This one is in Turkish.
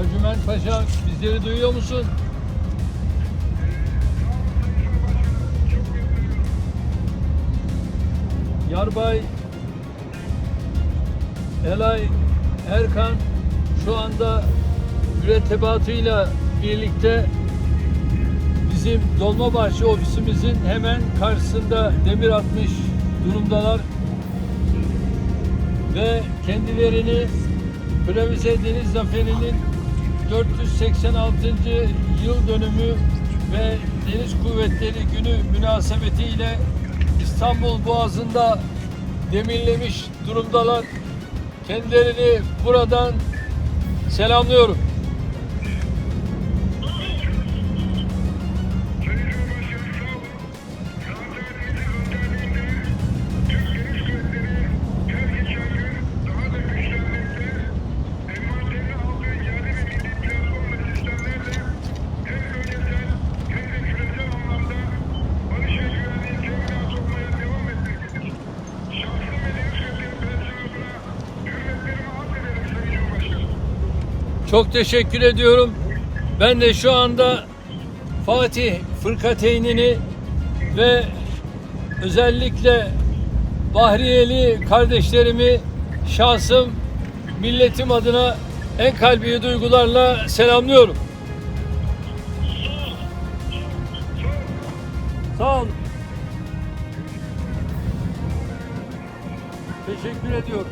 Levent Paşa bizleri duyuyor musun? Yarbay Elay Erkan şu anda mürettebatıyla birlikte bizim Dolmabahçe ofisimizin hemen karşısında demir atmış durumdalar ve kendilerini Previze Deniz Zaferi'nin 486. yıl dönümü ve Deniz Kuvvetleri Günü münasebetiyle İstanbul Boğazı'nda demirlemiş durumdalar. Kendilerini buradan selamlıyorum. Çok teşekkür ediyorum. Ben de şu anda Fatih Fırkateynini ve özellikle Bahriyeli kardeşlerimi şahsım, milletim adına en kalbi duygularla selamlıyorum. Sağ olun. Teşekkür ediyorum.